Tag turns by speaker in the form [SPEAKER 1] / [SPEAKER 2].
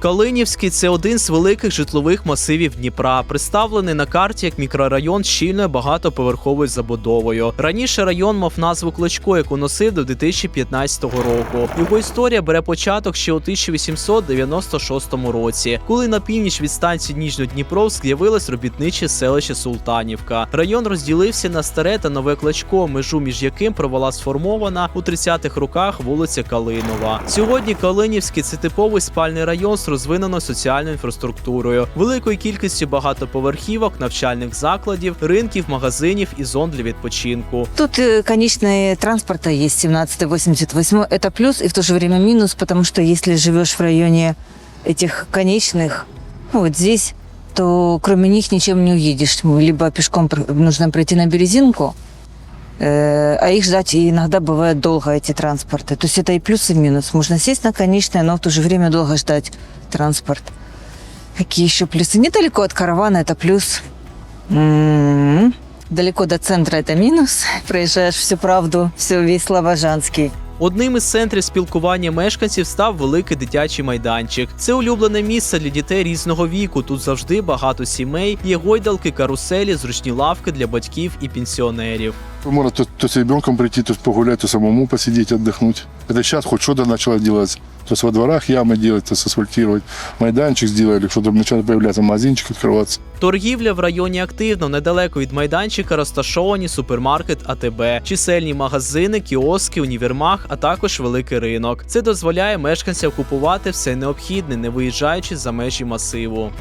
[SPEAKER 1] Калинівський це один з великих житлових масивів Дніпра, представлений на карті як мікрорайон з щільною багатоповерховою забудовою. Раніше район мав назву Кличко, яку носив до 2015 року. Його історія бере початок ще у 1896 році, коли на північ від станції Ніжньодніпровськ з'явилось робітниче селище Султанівка. Район розділився на старе та нове Кличко, межу між яким провела сформована у 30-х роках вулиця Калинова. Сьогодні Калинівський це типовий спальний район розвиненою соціальною інфраструктурою, великою кількістю багатоповерхівок, навчальних закладів, ринків, магазинів і зон для відпочинку.
[SPEAKER 2] Тут э, конечные транспорта есть 17-88. Это плюс и в то же время минус, потому что если живешь в районе этих конечных, ну, вот здесь, то кроме них ничем не уедешь. Либо пешком пр- нужно пройти на Березинку, э, а их ждать и иногда бывает долго, эти транспорты. То есть это и плюс, и минус. Можно сесть на конечное, но в то же время долго ждать транспорт. Какие еще плюсы? Недалеко от каравана это плюс. М, Далеко до центра это минус. Проезжаешь всю правду, все весь Слобожанский.
[SPEAKER 1] Одним із центрів спілкування мешканців став великий дитячий майданчик. Це улюблене місце для дітей різного віку. Тут завжди багато сімей, є гойдалки, каруселі, зручні лавки для батьків і пенсіонерів.
[SPEAKER 3] Можно то, то с ребенком прийти, то погулять, то самому посидеть, отдохнуть. Это сейчас хоть что-то начало делать. То есть во дворах ямы делать, то есть асфальтировать. Майданчик сделали, что-то начало появляться, магазинчик открываться.
[SPEAKER 1] Торгівля в районі активно, недалеко від майданчика розташовані супермаркет АТБ, чисельні магазини, кіоски, універмаг, а також великий ринок. Це дозволяє мешканцям купувати все необхідне, не виїжджаючи за межі масиву.